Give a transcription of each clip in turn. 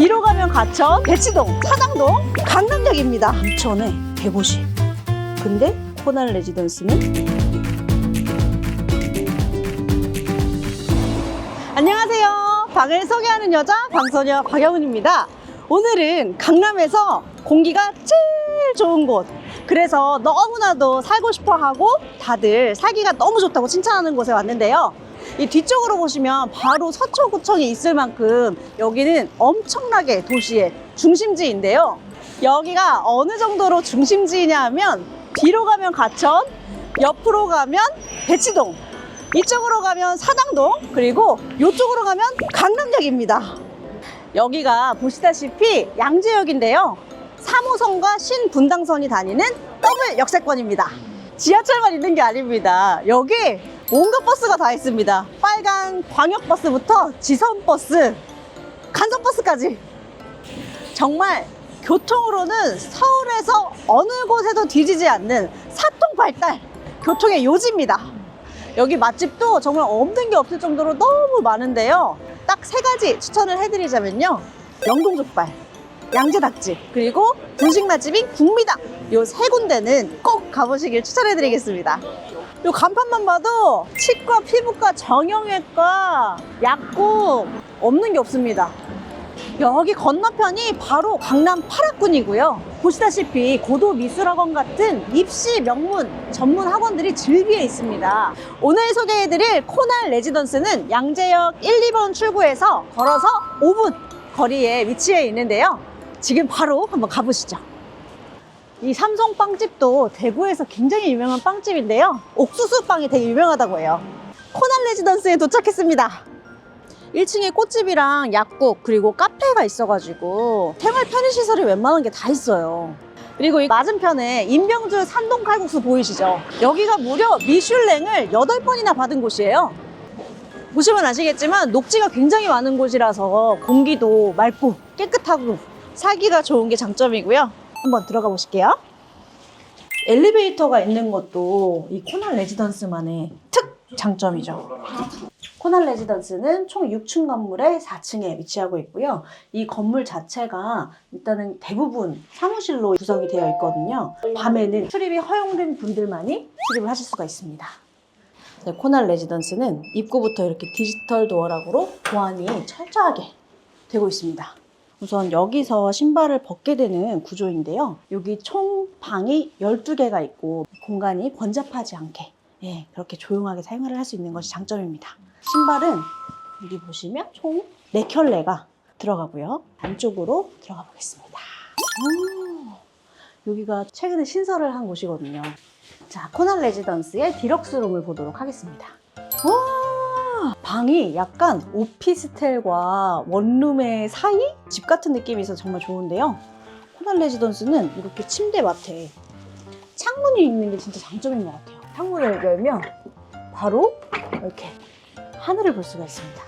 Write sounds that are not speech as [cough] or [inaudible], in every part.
뒤로 가면 가천, 대치동, 사당동, 강남역입니다. 이천에 150. 근데 코날 레지던스는 안녕하세요. 방을 소개하는 여자 방소녀 박영은입니다. 오늘은 강남에서 공기가 제일 좋은 곳. 그래서 너무나도 살고 싶어 하고 다들 살기가 너무 좋다고 칭찬하는 곳에 왔는데요. 이 뒤쪽으로 보시면 바로 서초구청이 있을 만큼 여기는 엄청나게 도시의 중심지인데요. 여기가 어느 정도로 중심지이냐 하면 뒤로 가면 가천, 옆으로 가면 대치동, 이쪽으로 가면 사당동, 그리고 이쪽으로 가면 강남역입니다. 여기가 보시다시피 양재역인데요. 3호선과 신분당선이 다니는 더블 역세권입니다. 지하철만 있는 게 아닙니다. 여기 온갖 버스가 다 있습니다. 빨간 광역버스부터 지선버스, 간선버스까지. 정말 교통으로는 서울에서 어느 곳에도 뒤지지 않는 사통 발달, 교통의 요지입니다. 여기 맛집도 정말 없는 게 없을 정도로 너무 많은데요. 딱 세 가지 추천을 해드리자면요. 영동족발, 양재닭집, 그리고 분식 맛집인 국미당. 요 세 군데는 꼭 가보시길 추천해드리겠습니다. 요 간판만 봐도 치과, 피부과, 정형외과, 약국 없는 게 없습니다. 여기 건너편이 바로 강남 파락군이고요. 보시다시피 고도 미술학원 같은 입시 명문 전문 학원들이 즐비해 있습니다. 오늘 소개해드릴 코날 레지던스는 양재역 1, 2번 출구에서 걸어서 5분 거리에 위치해 있는데요. 지금 바로 한번 가보시죠. 이 삼성 빵집도 대구에서 굉장히 유명한 빵집인데요. 옥수수 빵이 되게 유명하다고 해요. 코날 레지던스에 도착했습니다. 1층에 꽃집이랑 약국 그리고 카페가 있어가지고 생활 편의시설이 웬만한 게 다 있어요. 그리고 이 맞은편에 인병주 산동 칼국수 보이시죠? 여기가 무려 미슐랭을 8번이나 받은 곳이에요. 보시면 아시겠지만 녹지가 굉장히 많은 곳이라서 공기도 맑고 깨끗하고 살기가 좋은 게 장점이고요. 한번 들어가 보실게요. 엘리베이터가 있는 것도 이 코날 레지던스만의 특 장점이죠. 코날 레지던스는 총 6층 건물의 4층에 위치하고 있고요. 이 건물 자체가 일단은 대부분 사무실로 구성이 되어 있거든요. 밤에는 출입이 허용된 분들만이 출입을 하실 수가 있습니다. 네, 코날 레지던스는 입구부터 이렇게 디지털 도어락으로 보안이 철저하게 되고 있습니다. 우선 여기서 신발을 벗게 되는 구조인데요. 여기 총 방이 12개가 있고 공간이 번잡하지 않게 예, 그렇게 조용하게 사용을 할 수 있는 것이 장점입니다. 신발은 여기 보시면 총 4켤레가 들어가고요. 안쪽으로 들어가 보겠습니다. 오, 여기가 최근에 신설을 한 곳이거든요. 자, 코날 레지던스의 디럭스 룸을 보도록 하겠습니다. 와, 방이 약간 오피스텔과 원룸의 사이? 집 같은 느낌이 있어서 정말 좋은데요. 코날 레지던스는 이렇게 침대 맡에 창문이 있는 게 진짜 장점인 것 같아요. 창문을 열면 바로 이렇게 하늘을 볼 수가 있습니다.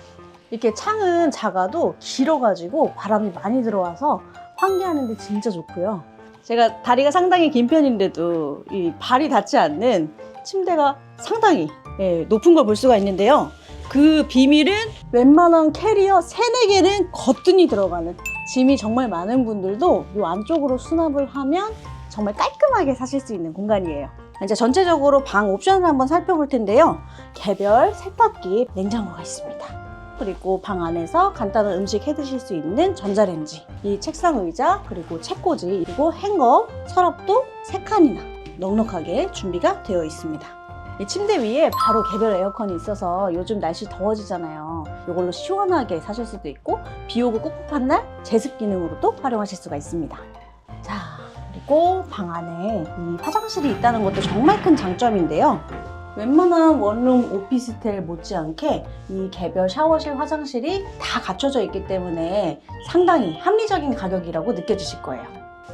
이렇게 창은 작아도 길어가지고 바람이 많이 들어와서 환기하는데 진짜 좋고요. 제가 다리가 상당히 긴 편인데도 이 발이 닿지 않는 침대가 상당히 예, 높은 걸 볼 수가 있는데요. 그 비밀은 웬만한 캐리어 3, 4개는 거뜬히 들어가는 짐이 정말 많은 분들도 이 안쪽으로 수납을 하면 정말 깔끔하게 사실 수 있는 공간이에요. 이제 전체적으로 방 옵션을 한번 살펴볼 텐데요. 개별 세탁기, 냉장고가 있습니다. 그리고 방 안에서 간단한 음식 해 드실 수 있는 전자레인지, 이 책상 의자, 그리고 책꽂이, 그리고 행거, 서랍도 3칸이나 넉넉하게 준비가 되어 있습니다. 이 침대 위에 바로 개별 에어컨이 있어서 요즘 날씨 더워지잖아요. 이걸로 시원하게 사실 수도 있고 비 오고 꿉꿉한 날 제습 기능으로도 활용하실 수가 있습니다. 자, 그리고 방 안에 이 화장실이 있다는 것도 정말 큰 장점인데요. 웬만한 원룸 오피스텔 못지않게 이 개별 샤워실 화장실이 다 갖춰져 있기 때문에 상당히 합리적인 가격이라고 느껴지실 거예요.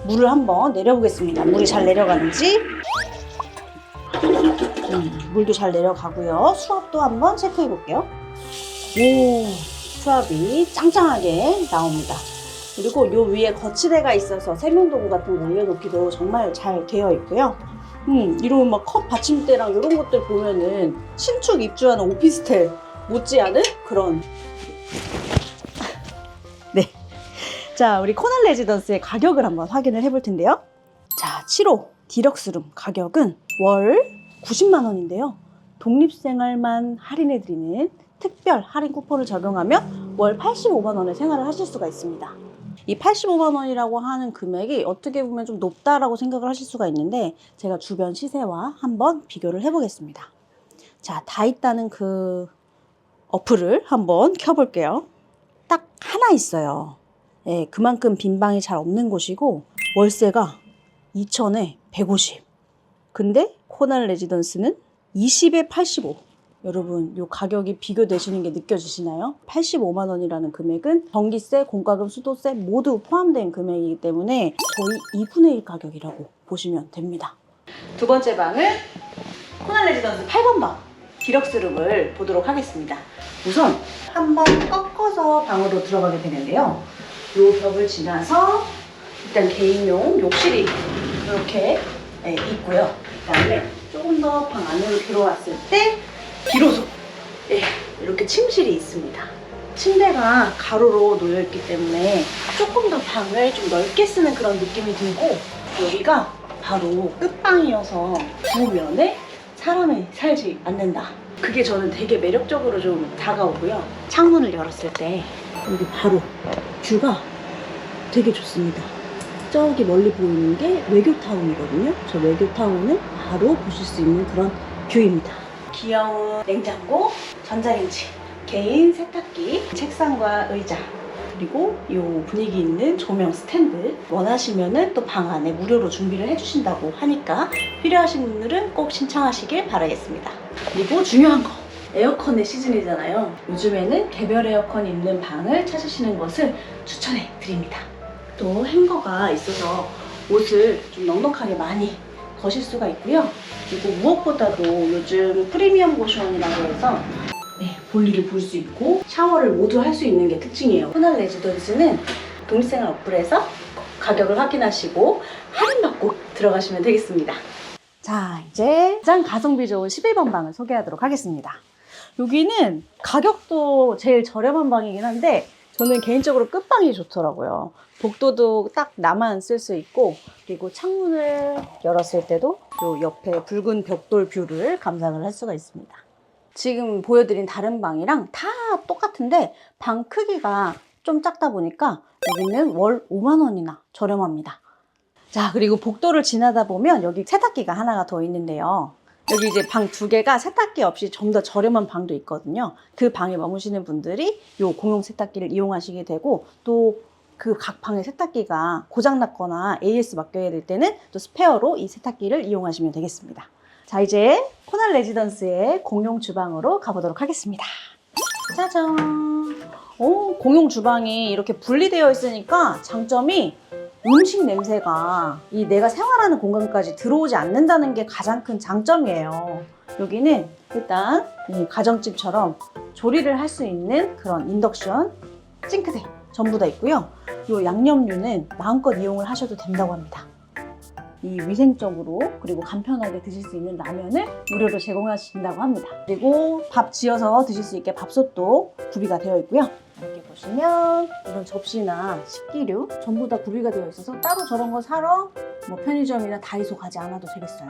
물을 한번 내려보겠습니다. 물이 잘 내려가는지. 음, 물도 잘 내려가고요. 수압도 한번 체크해 볼게요. 오, 수압이 짱짱하게 나옵니다. 그리고 요 위에 거치대가 있어서 세면도구 같은 거 올려놓기도 정말 잘 되어 있고요. 음, 이런 막 컵 받침대랑 이런 것들 보면은 신축 입주하는 오피스텔 못지않은 그런 [laughs] 네 자, 우리 코날 레지던스의 가격을 한번 확인을 해볼 텐데요. 자, 7호 디럭스룸 가격은 월 90만 원인데요. 독립생활만 할인해드리는 특별 할인 쿠폰을 적용하면 월 85만 원의 생활을 하실 수가 있습니다. 이 85만 원이라고 하는 금액이 어떻게 보면 좀 높다라고 생각을 하실 수가 있는데 제가 주변 시세와 한번 비교를 해보겠습니다. 자, 다 있다는 그 어플을 한번 켜볼게요. 딱 하나 있어요. 예, 그만큼 빈 방이 잘 없는 곳이고 월세가 2천에 150. 근데 코날 레지던스는 20에 85. 여러분, 요 가격이 비교되시는 게 느껴지시나요? 85만 원이라는 금액은 전기세, 공과금, 수도세 모두 포함된 금액이기 때문에 거의 2분의 1 가격이라고 보시면 됩니다. 두 번째 방은 코날 레지던스 8번 방 디럭스룸을 보도록 하겠습니다. 우선 한번 꺾어서 방으로 들어가게 되는데요. 이 벽을 지나서 일단 개인용 욕실이 이렇게 네, 있고요. 그다음에 조금 더 방 안으로 들어왔을 때 비로소 예, 이렇게 침실이 있습니다. 침대가 가로로 놓여 있기 때문에 조금 더 방을 좀 넓게 쓰는 그런 느낌이 들고 여기가 바로 끝방이어서 부면에 사람이 살지 않는다. 그게 저는 되게 매력적으로 좀 다가오고요. 창문을 열었을 때 여기 바로 뷰가 되게 좋습니다. 저기 멀리 보이는 게 외교타운이거든요. 저 외교타운을 바로 보실 수 있는 그런 뷰입니다. 귀여운 냉장고, 전자레인지, 개인 세탁기, 책상과 의자, 그리고 이 분위기 있는 조명 스탠드 원하시면은 또 방 안에 무료로 준비를 해주신다고 하니까 필요하신 분들은 꼭 신청하시길 바라겠습니다. 그리고 중요한 거 에어컨의 시즌이잖아요. 요즘에는 개별 에어컨 있는 방을 찾으시는 것을 추천해 드립니다. 또 행거가 있어서 옷을 좀 넉넉하게 많이 거실 수가 있고요. 그리고 무엇보다도 요즘 프리미엄 고시원이라고 해서 네, 볼일을 볼 수 있고 샤워를 모두 할 수 있는 게 특징이에요. 호날 레지던스는 독립생활 어플에서 가격을 확인하시고 할인받고 들어가시면 되겠습니다. 자, 이제 가장 가성비 좋은 11번 방을 소개하도록 하겠습니다. 여기는 가격도 제일 저렴한 방이긴 한데 저는 개인적으로 끝방이 좋더라고요. 복도도 딱 나만 쓸 수 있고 그리고 창문을 열었을 때도 요 옆에 붉은 벽돌 뷰를 감상을 할 수가 있습니다. 지금 보여드린 다른 방이랑 다 똑같은데 방 크기가 좀 작다 보니까 여기는 월 5만 원이나 저렴합니다. 자, 그리고 복도를 지나다 보면 여기 세탁기가 하나가 더 있는데요. 여기 이제 방 두 개가 세탁기 없이 좀 더 저렴한 방도 있거든요. 그 방에 머무시는 분들이 요 공용 세탁기를 이용하시게 되고 또 그 각 방의 세탁기가 고장났거나 AS 맡겨야 될 때는 또 스페어로 이 세탁기를 이용하시면 되겠습니다. 자, 이제 코날 레지던스의 공용 주방으로 가보도록 하겠습니다. 짜잔! 오, 공용 주방이 이렇게 분리되어 있으니까 장점이 음식 냄새가 이 내가 생활하는 공간까지 들어오지 않는다는 게 가장 큰 장점이에요. 여기는 일단 이 가정집처럼 조리를 할 수 있는 그런 인덕션, 싱크대 전부 다 있고요. 이 양념류는 마음껏 이용을 하셔도 된다고 합니다. 이 위생적으로 그리고 간편하게 드실 수 있는 라면을 무료로 제공하신다고 합니다. 그리고 밥 지어서 드실 수 있게 밥솥도 구비가 되어 있고요. 이렇게 보시면 이런 접시나 식기류 전부 다 구비가 되어 있어서 따로 저런 거 사러 뭐 편의점이나 다이소 가지 않아도 되겠어요.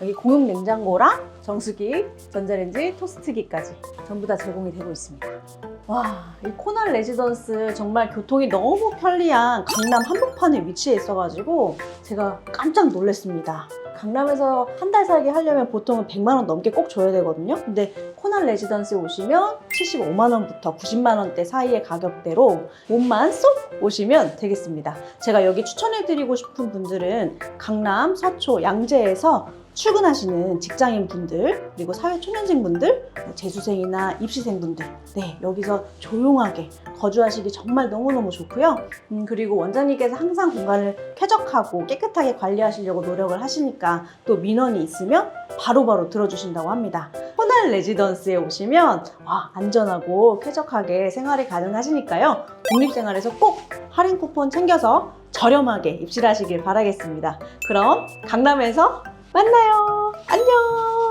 여기 공용 냉장고랑 정수기, 전자레인지, 토스트기까지 전부 다 제공이 되고 있습니다. 와, 이 코날 레지던스 정말 교통이 너무 편리한 강남 한복판에 위치해 있어가지고 제가 깜짝 놀랐습니다. 강남에서 한 달 살기 하려면 보통은 100만 원 넘게 꼭 줘야 되거든요. 근데 코날 레지던스에 오시면 75만 원부터 90만 원대 사이의 가격대로 몸만 쏙 오시면 되겠습니다. 제가 여기 추천해드리고 싶은 분들은 강남, 서초, 양재에서 출근하시는 직장인 분들 그리고 사회 초년생 분들 뭐 재수생이나 입시생 분들 네 여기서 조용하게 거주하시기 정말 너무너무 좋고요 음, 그리고 원장님께서 항상 공간을 쾌적하고 깨끗하게 관리하시려고 노력을 하시니까 또 민원이 있으면 바로바로 들어주신다고 합니다 호날 레지던스에 오시면 와, 안전하고 쾌적하게 생활이 가능하시니까요 독립생활에서 꼭 할인 쿠폰 챙겨서 저렴하게 입실하시길 바라겠습니다 그럼 강남에서 만나요. 안녕.